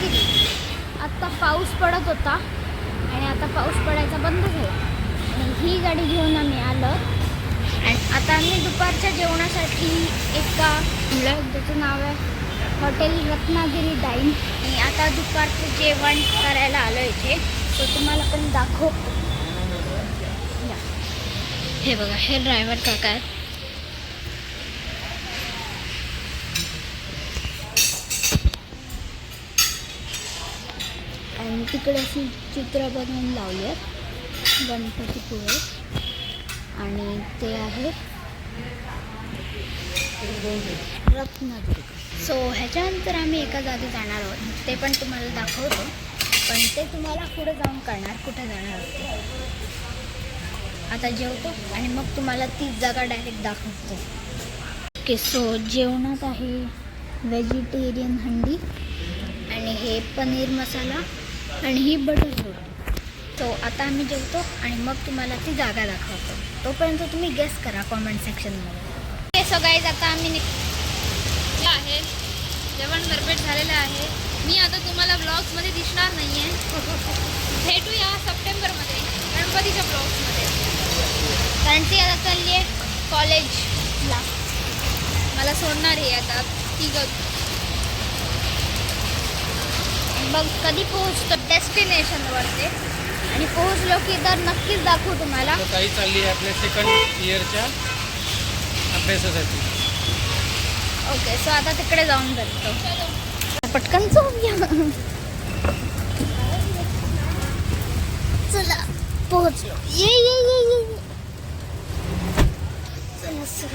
रत्नागिरी आत्ता पाऊस पडत होता आणि आता पाऊस पडायचा बंद झाला. आणि ही गाडी घेऊन आम्ही आलो. आणि आता आम्ही दुपारच्या जेवणासाठी एका ज्याचं नाव आहे हॉटेल रत्नागिरी डाईन. आणि आता दुपारचं जेवण करायला आलो इथे. तो तुम्हाला पण दाखव. या. हे बघा हे ड्रायव्हर काका आहेत. आणि तिकडे अशी चित्र बनवून लावली आहेत गणपतीपुळे आणि ते आहे रत्नागिरी. सो ह्याच्यानंतर आम्ही एका जागी जाणार आहोत. ते पण तुम्हाला दाखवतो. पण ते तुम्हाला पुढे जाऊन करणार कुठे जाणार आहोत आता जेवतो आणि मग तुम्हाला तीच जागा डायरेक्ट दाखवतो. ओके सो जेवणात आहे व्हेजिटेरियन हंडी. आणि हे पनीर मसाला. आणि ही बटर रोटी तो आता आम्ही जेवतो आणि मग तुम्हाला ती जागा दाखवतो. तोपर्यंत तुम्ही गेस करा कॉमेंट सेक्शनमध्ये सो गाईज आता आम्ही निघ आहे. जेवण भरपेट झालेलं आहे. मी आता तुम्हाला ब्लॉग्समध्ये दिसणार नाही आहे भेटूया सप्टेंबरमध्ये गणपतीच्या ब्लॉग्समध्ये कारण ती आता चालली आहे कॉलेजला मला सोडणार आहे आता. ती मग कधी पोहोचतो डेस्टिनेशनवरती आणि पोहोचलो की तर नक्कीच दाखवू तुम्हाला. काही चालली आहे आपल्या सेकंड इयरच्या अभ्यासासाठी. ओके सो आता तिकडे जाऊन भेटतो पटकन जाऊया चला पोहोचलो. ये ये ये ये. चला सर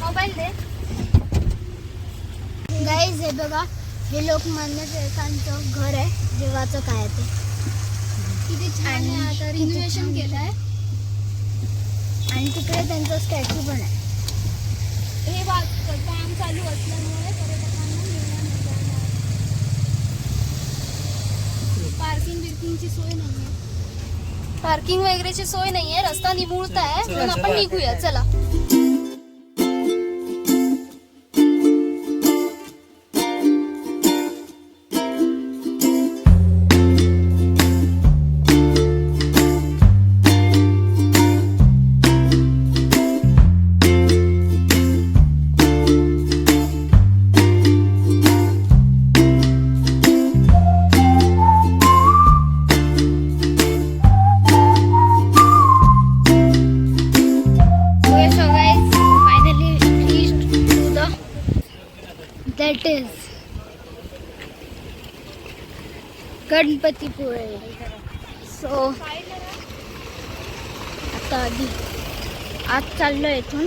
मोबाईल दे. गाईज हे बघा. हे लोकमान्य टिळकांचं घर आहे जेव्हाचं काय ते. किती छान आणि आहे आता रिनोव्हेशन. केलं आहे आणि तिकडे त्यांचं स्टॅच्यू पण आहे. हे बघ काम चालू असल्यामुळे पर्यटकांना पार्किंग बिर्किंगची सोय नाही आहे पार्किंग वगैरेची सोय नाही आहे रस्ता निमुळता आहे म्हणून आपण. निघूया चला. गणपतीपुळे. सो आता आधी आज चाललो इथून.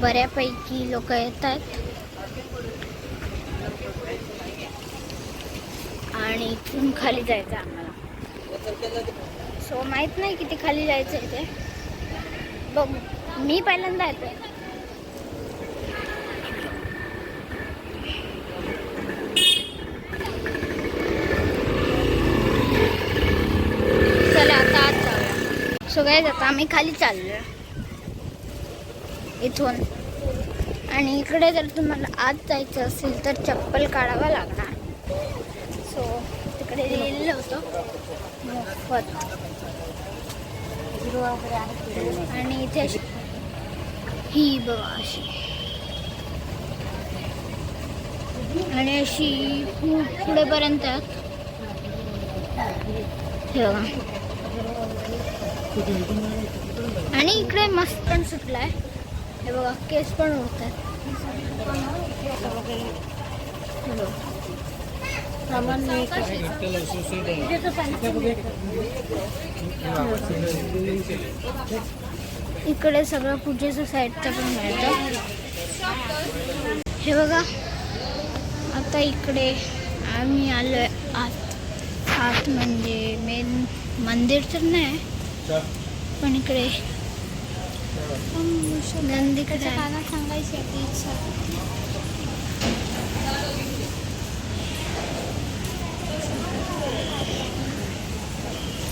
बऱ्यापैकी लोक येत आहेत. आणि इथून खाली जायचं आम्हाला. सो माहीत नाही किती खाली जायचं आहे ते. बघ. मी पहिल्यांदा येतो चला आता आत जाऊया सो काय आता आम्ही खाली चाललो इथून. आणि इकडे जर तुम्हाला आत जायचं असेल तर चप्पल काढावा लागणार. सो तिकडे लिहिलेलं होतं मोफत. आणि इथे अशी ही बघा अशी. आणि अशी खूप पुढेपर्यंत आहेत हे बघा. आणि इकडे मस्त पण सुटलाय. हे बघा केस पण होत आहेत इकडे सगळं पूजेचं साईडचं पण मिळतं. हे बघा आता इकडे आम्ही आलो आहे आत. आत म्हणजे मेन मंदिर तर नाही पण इकडे. नंदीकडे. कानात सांगायची आपली इच्छा.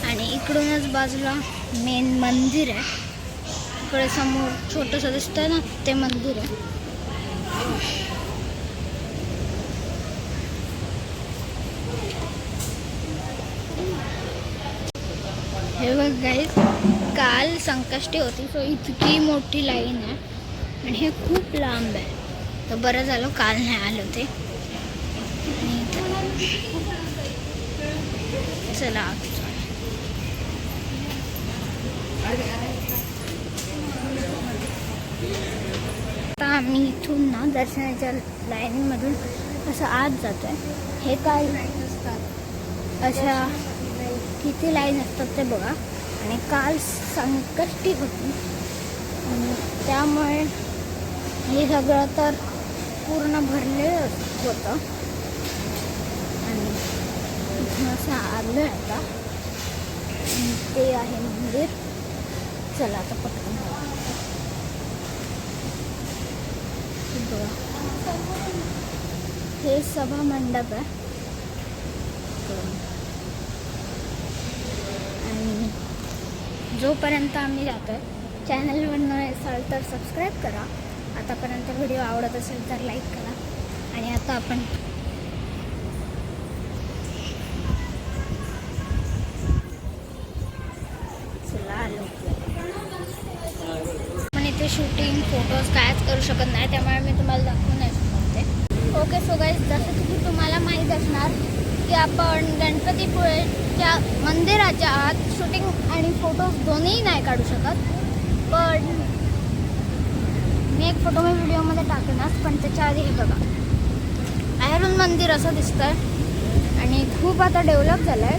आणि इकडूनच बाजूला मेन मंदिर आहे. इकडे समोर छोटंसं दिसतंय ना ते मंदिर आहे. हे बघ गाईज काल संकष्टी होती सो इतकी मोठी लाईन आहे आणि हे खूप लांब आहे. तर बरं झालं काल नाही आलं ते चला आता आम्ही इथून ना दर्शनाच्या लाईनमधून असं आत जातो आहे हे काय अशा किती लाईन असतात ते बघा. आणि काल संकष्टी होती. त्यामुळे हे सगळं तर पूर्ण भरलेलं होतं. आणि असं आलं आता. ते आहे मंदिर. चला आता पटकन. हे बघा. हे सभा मंडप आहे. जोपर्यंत आम्ही जातो आहे चॅनलवर न असाल तर सबस्क्राईब करा. आतापर्यंत व्हिडिओ आवडत असेल तर लाईक करा. आणि आता आपण चला आलो. पण इथे शूटिंग फोटोज कायच करू शकत नाही त्यामुळे मी तुम्हाला दाखवू नाही शकते ओके सो गाईज जसं की तुम्हाला माहीत असणार की आपण गणपतीपुळेच्या मंदिराच्या आत शूटिंग आणि फोटोज दोन्ही नाही काढू शकत. पण मी एक फोटो मी व्हिडिओमध्ये टाकेनच पण त्याच्या आधी हे बघा. बाहेरून मंदिर असं दिसतंय आणि खूप आता डेव्हलप झालं आहे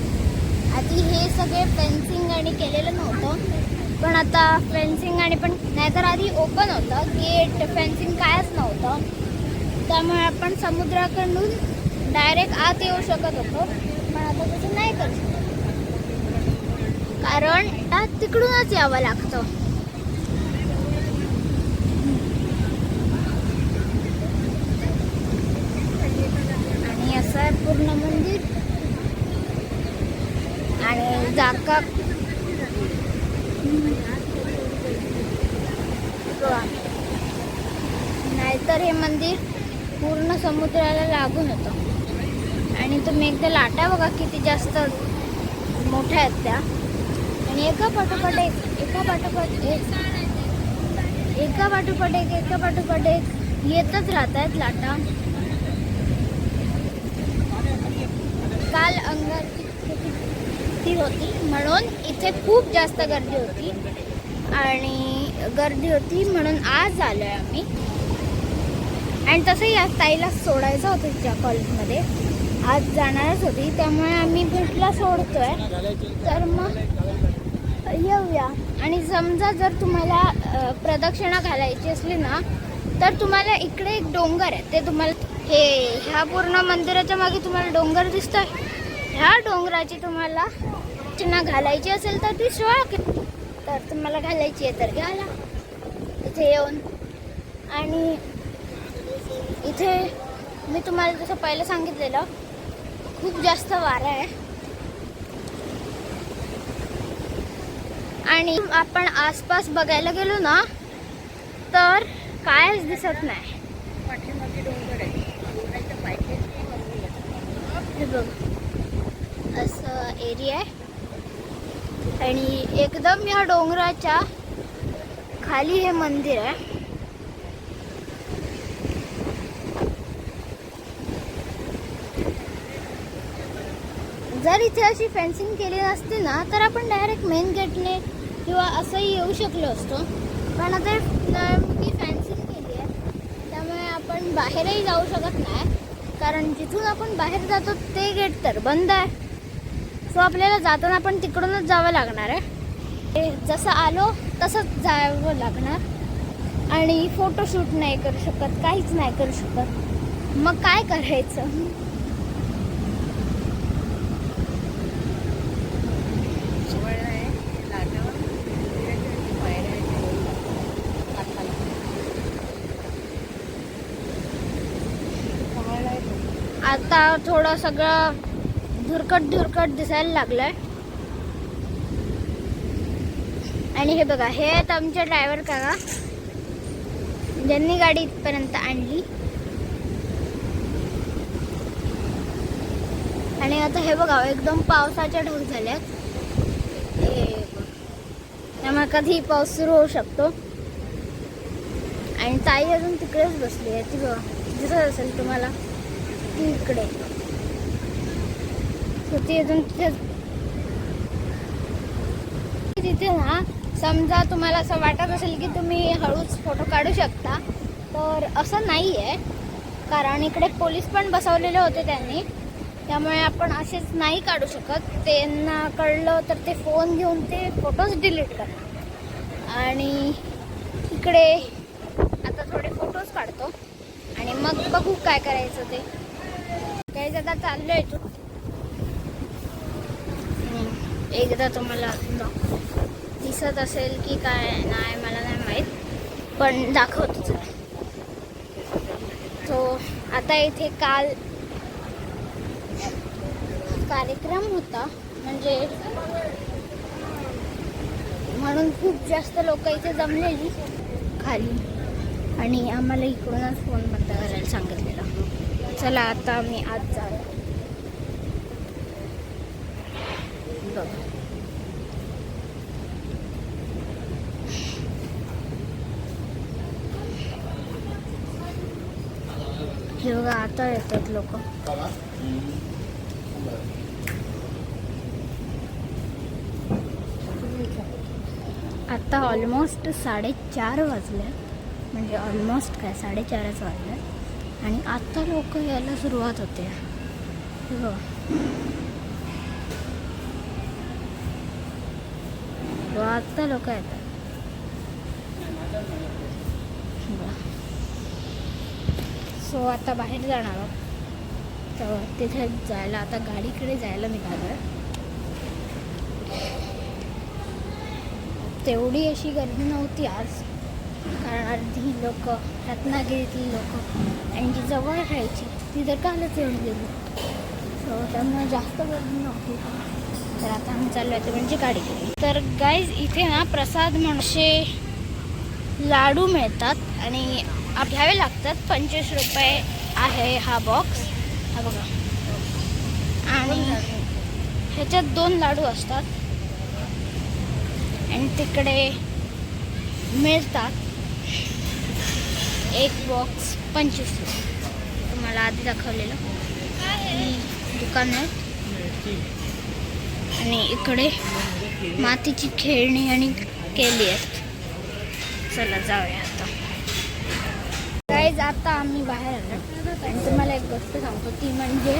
आधी हे सगळे फेन्सिंग आणि केलेलं नव्हतं पण आता फेन्सिंग आणि पण नाहीतर आधी ओपन होतं. गेट फेन्सिंग कायच नव्हतं. त्यामुळे आपण समुद्राकडून डायरेक्ट आत येऊ शकत होतो पण आता तसं नाही करू शकत. कारण आत तिकडूनच यावं लागतं. आणि असं आहे पूर्ण मंदिर. आणि जाका नाहीतर हे मंदिर पूर्ण समुद्राला लागून होतं. आणि तुम्ही एकदा लाटा बघा किती जास्त मोठ्या आहेत त्या. आणि एका पाठोपाठ एक एका पाठोपाठ एक एका पाठोपाठ एक एका पाठोपाठ एक येतच राहत आहेत लाटा. काल अंगारकी ती होती म्हणून इथे खूप जास्त गर्दी होती. आणि गर्दी होती म्हणून आज आलो आहे आम्ही. आणि तसंही आज ताईला सोडायचं होतं तिच्या कॉलेजमध्ये आज जाणारच होती त्यामुळे आम्ही भेटला सोडतोय. तर मग येऊया. आणि समजा जर तुम्हाला प्रदक्षिणा घालायची असली ना तर तुम्हाला इकडे एक डोंगर आहे. ते तुम्हाला हे ह्या पूर्ण मंदिराच्या मागे तुम्हाला डोंगर दिसतोय. ह्या डोंगराची तुम्हाला चिन्ह घालायची असेल तर ती सोळा तर तुम्हाला घालायची आहे तर घाला इथे येऊन. आणि इथे मी तुम्हाला जसं पहिलं सांगितलेलं खूप जास्त वारा आहे. आणि आपण आसपास बघायला गेलो ना तर कायच दिसत नाही. बघ. असं एरिया आहे. आणि एकदम या डोंगराच्या खाली हे मंदिर आहे. जर इथे अशी फेन्सिंग केली नसती ना तर आपण डायरेक्ट मेन गेटने किंवा असंही येऊ शकलो असतो. पण आता ती फेन्सिंग केली आहे त्यामुळे आपण बाहेरही जाऊ शकत नाही. कारण जिथून आपण बाहेर जातो ते गेट तर बंद आहे. सो आपल्याला जाताना पण तिकडूनच जावं लागणार आहे. जसं आलो तसंच जावं लागणार. आणि फोटोशूट नाही करू शकत काहीच नाही करू शकत. मग काय करायचं? आता थोडं सगळं धुरकट धुरकट दिसायला लागलंय. आणि हे बघा हे आहेत आमचे ड्रायव्हर काका. ज्यांनी गाडी इथपर्यंत आणली. आणि आता हे बघा एकदम पावसाचे ढग झालेत. हे त्यामुळे कधीही पाऊस सुरू होऊ शकतो. आणि ताई अजून तिकडेच बसली आहे ती बघा दिसत असेल तुम्हाला. ती इकडे. ती अजून तिथे तिथे ना समजा तुम्हाला असं वाटत असेल की तुम्ही हळूच फोटो काढू शकता तर असं नाही आहे कारण इकडे पोलीस पण बसवलेले होते त्यांनी. त्यामुळे आपण असेच नाही काढू शकत. त्यांना कळलं तर ते फोन घेऊन ते फोटोज डिलीट करणार आणि इकडे आता थोडे फोटोज काढतो. आणि मग बघू काय करायचं ते. काही आता चाललो आहे तू एकदा तुम्हाला दिसत असेल की काय नाही मला नाही माहीत. पण दाखवतो तो आता इथे काल कार्यक्रम होता. म्हणजे म्हणून खूप जास्त लोक इथे जमलेली. खाली. आणि आम्हाला इकडूनच फोन बंद करायला सांगितलेला. चला आता आम्ही आज जाऊ बघ हे बघा आता येतात लोक. आता ऑलमोस्ट साडेचार वाजले म्हणजे ऑलमोस्ट काय साडेचारच वाजले आणि आत्ता लोक यायला सुरुवात होते. हे आत्ता लोक येतात. सो आता बाहेर जाणार आहोत. तर तिथे जायला आता गाडीकडे जायला निघालं तेवढी अशी गर्दी नव्हती आज. अर्धी लोक रत्नागिरीतली लोक. आणि जी जवळ राहायची. ती तर कालच येऊन गेली. सो त्यामुळे जास्त गर्दी नव्हती. तर आता आम्ही चाललो आहे ते म्हणजे गाडीकडे तर गाईज इथे ना प्रसाद म्हणजे लाडू मिळतात आणि घ्यावे लागतात. पंचवीस रुपये आहे हा बॉक्स हा बघा. आणि ह्याच्यात दोन लाडू असतात. आणि तिकडे मिळतात. एक बॉक्स पंचवीस तुम्हाला आधी दाखवलेलं. दुकान आहे. आणि इकडे मातीची खेळणी आणि केली आहेत. चला जाऊया आता. काहीच आता आम्ही बाहेर आलो. आणि तुम्हाला एक गोष्ट सांगतो ती म्हणजे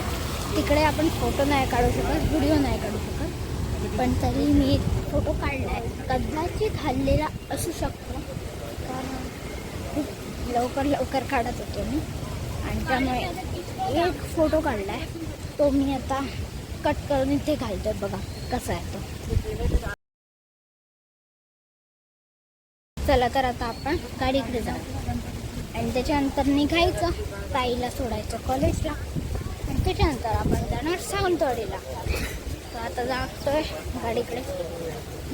तिकडे आपण फोटो नाही काढू शकत व्हिडिओ नाही काढू शकत. पण तरी मी एक फोटो काढला आहे कदाचित हल्लेला असू शकतो. लवकर लवकर काढत होतो मी. आणि त्यामुळे एक फोटो काढला आहे तो मी आता कट करून इथे घालतोय बघा कसा आहे तो. चला तर आता आपण गाडीकडे जाऊ. आणि त्याच्यानंतर निघायचं. ताईला सोडायचं कॉलेजला आणि त्याच्यानंतर आपण जाणार सावंतवाडीला. तर आता जातोय गाडीकडे.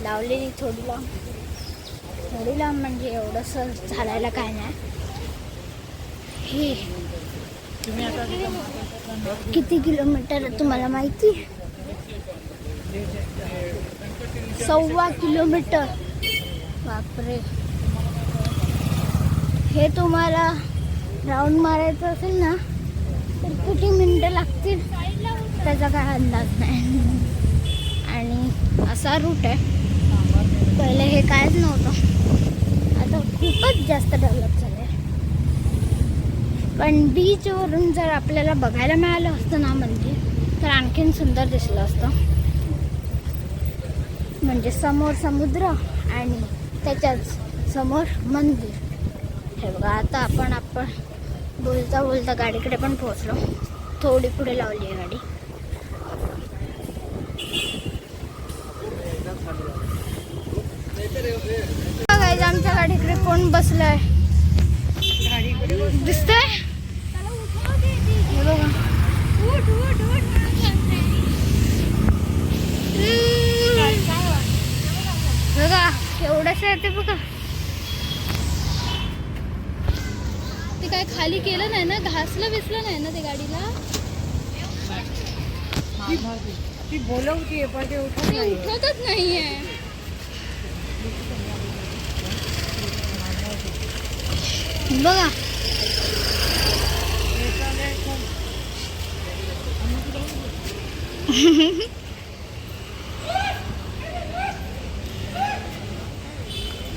लावलेली थोडी लांब. थोडी लांब म्हणजे एवढंसं झालायला काय नाही. हे किती किलोमीटर तुम्हाला माहिती? सव्वा किलोमीटर. बापरे. हे तुम्हाला राऊंड मारायचं असेल ना तर किती मिनटं लागतील? त्याचा काय अंदाज नाही. आणि असा रूट आहे. पहिले हे कायच नव्हतं. आता खूपच जास्त डेव्हलप झालं. पण बीचवरून जर आपल्याला बघायला मिळालं असतं ना मंदिर तर आणखीन सुंदर दिसलं असतं. म्हणजे समोर समुद्र आणि त्याच्याच समोर मंदिर. हे बघा आता आपण आपण बोलता बोलता गाडीकडे पण पोहोचलो. थोडी पुढे लावली आहे गाडी. बघायचं आमच्या गाडीकडे कोण बसलाय. दिसतंय? होगा। ते काय खाली केलं नाही ना? घासलं बिसलं नाही ना ते गाडीला? ती बोलवतीये पण नाहीये. बघा.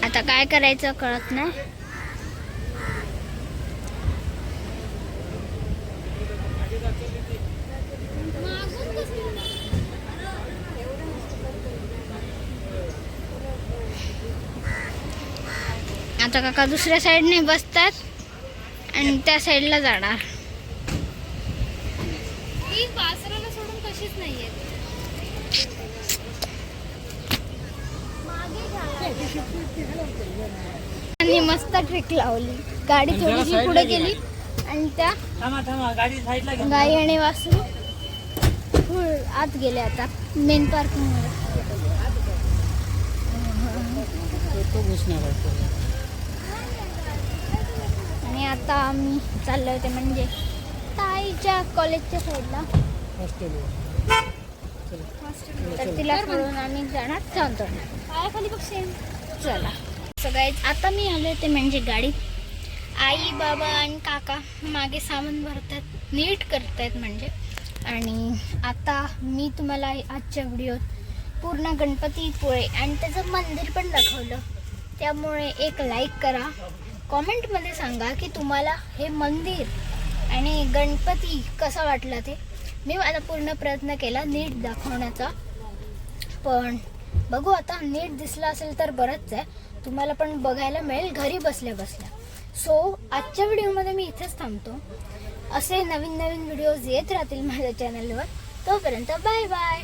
आता काय करायचं कळत नाही. आता काका दुसऱ्या साईडने बसतात आणि त्या साईडला जाणार ही वासराला सोडून कशीच नाहीये आणि मस्त ट्रिक लावली. गाडी थोडीशी पुढे गेली. आणि त्या गाई आणि वासरू फुल आत गेले आता मेन पार्किंगमध्ये. तो घुसणार आहे तो. आणि आता आम्ही चाललो होते म्हणजे ताईच्या कॉलेजच्या साईडला तर तिला सोडून आम्ही जाणार चालतो पायाखाली बघशील. चला. सगळ्यात आता मी आले ते म्हणजे गाडीत. आई बाबा आणि काका मागे सामान भरतात नीट करतायत म्हणजे. आणि आता मी तुम्हाला आजच्या व्हिडिओत पूर्ण गणपतीपुळे आणि त्याचं मंदिर पण दाखवलं. त्यामुळे एक लाईक करा. कॉमेंटमध्ये सांगा की तुम्हाला हे मंदिर आणि गणपती कसा वाटला ते. मी माझा पूर्ण प्रयत्न केला नीट दाखवण्याचा. पण बघू आता नीट दिसला असेल तर बरंच आहे. तुम्हाला पण बघायला मिळेल घरी बसल्या बसल्या. सो आजच्या व्हिडिओमध्ये मी इथेच थांबतो. असे नवीन नवीन व्हिडिओज येत राहतील माझ्या चॅनलवर तोपर्यंत बाय बाय